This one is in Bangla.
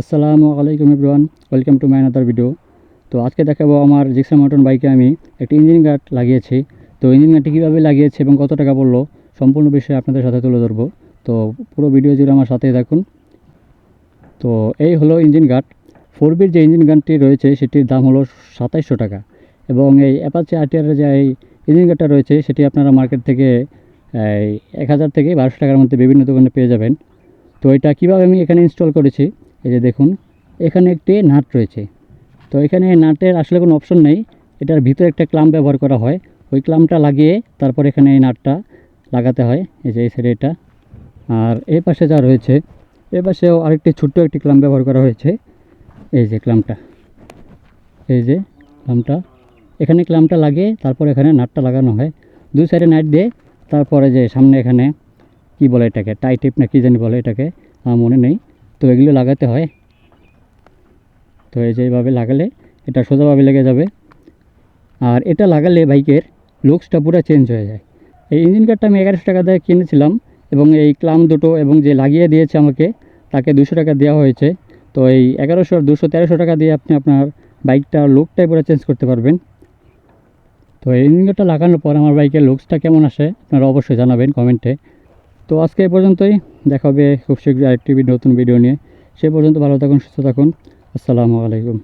আসসালামু আলাইকুম everyone, welcome to my another video তো আজকে দেখাবো আমার জিক্সা মটন বাইকে আমি একটি ইঞ্জিন গার্ড লাগিয়েছি। তো ইঞ্জিন গার্ডটি কীভাবে লাগিয়েছি এবং কত টাকা পড়ল সম্পূর্ণ বিষয়ে আপনাদের সাথে তুলে ধরবো। তো পুরো ভিডিও জুড়ে আমার সাথেই থাকুন। তো এই হলো ইঞ্জিন গার্ড ফোর বির যে ইঞ্জিন গানটি রয়েছে, সেটির দাম হলো সাতাইশশো টাকা। এবং এই অ্যাপাচি আরটিআরের যে এই ইঞ্জিন গার্ডটা রয়েছে, সেটি আপনারা মার্কেট থেকে এক হাজার থেকে বারোশো টাকার মধ্যে বিভিন্ন দোকানে পেয়ে যাবেন। তো এটা কীভাবে আমি এখানে ইনস্টল করেছি? এই যে দেখুন, এখানে একটি নাট রয়েছে। তো এখানে নাটের আসলে কোনো অপশন নেই। এটার ভিতরে একটা ক্লাম ব্যবহার করা হয়। ওই ক্লামটা লাগিয়ে তারপর এখানে এই নাটটা লাগাতে হয়। এই যে এই সাইডে এটা। আর এই পাশে যা রয়েছে এই পাশেও আরেকটি ছোট্ট একটি ক্লাম ব্যবহার করা হয়েছে। এই যে ক্লামটা। এই যে ক্লামটা। এখানে ক্লামটা লাগিয়ে তারপর এখানে নাটটা লাগানো হয়। দুই সাইডে নাট দিয়ে তারপরে যে সামনে এখানে কি বলে এটাকে, টাই টিপ না কী জানি বলে এটাকে, আমার মনে নেই। তো এগুলো লাগাতে হয়। তো এই যে এইভাবে লাগালে এটা সোজাভাবে লেগে যাবে। আর এটা লাগালে বাইকের লুকসটা পুরো চেঞ্জ হয়ে যায়। এই ইঞ্জিন কার্ডটা আমি এগারোশো টাকা দিয়ে কিনেছিলাম এবং এই ক্লাম দুটো এবং যে লাগিয়ে দিয়েছে আমাকে, তাকে দুশো টাকা দেওয়া হয়েছে। তো এই এগারোশো, দুশো, তেরোশো টাকা দিয়ে আপনি আপনার বাইকটার লুকটাই পুরো চেঞ্জ করতে পারবেন। তো এই ইঞ্জিন কার্ডটা লাগানোর পর আমার বাইকের লুকসটা কেমন আসে আপনারা অবশ্যই জানাবেন কমেন্টে। তো আজকে এ পর্যন্তই। দেখা হবে খুব শীঘ্রই আরেকটি নতুন ভিডিও নিয়ে। সে পর্যন্ত ভালো থাকুন, সুস্থ থাকুন। আসসালামু আলাইকুম।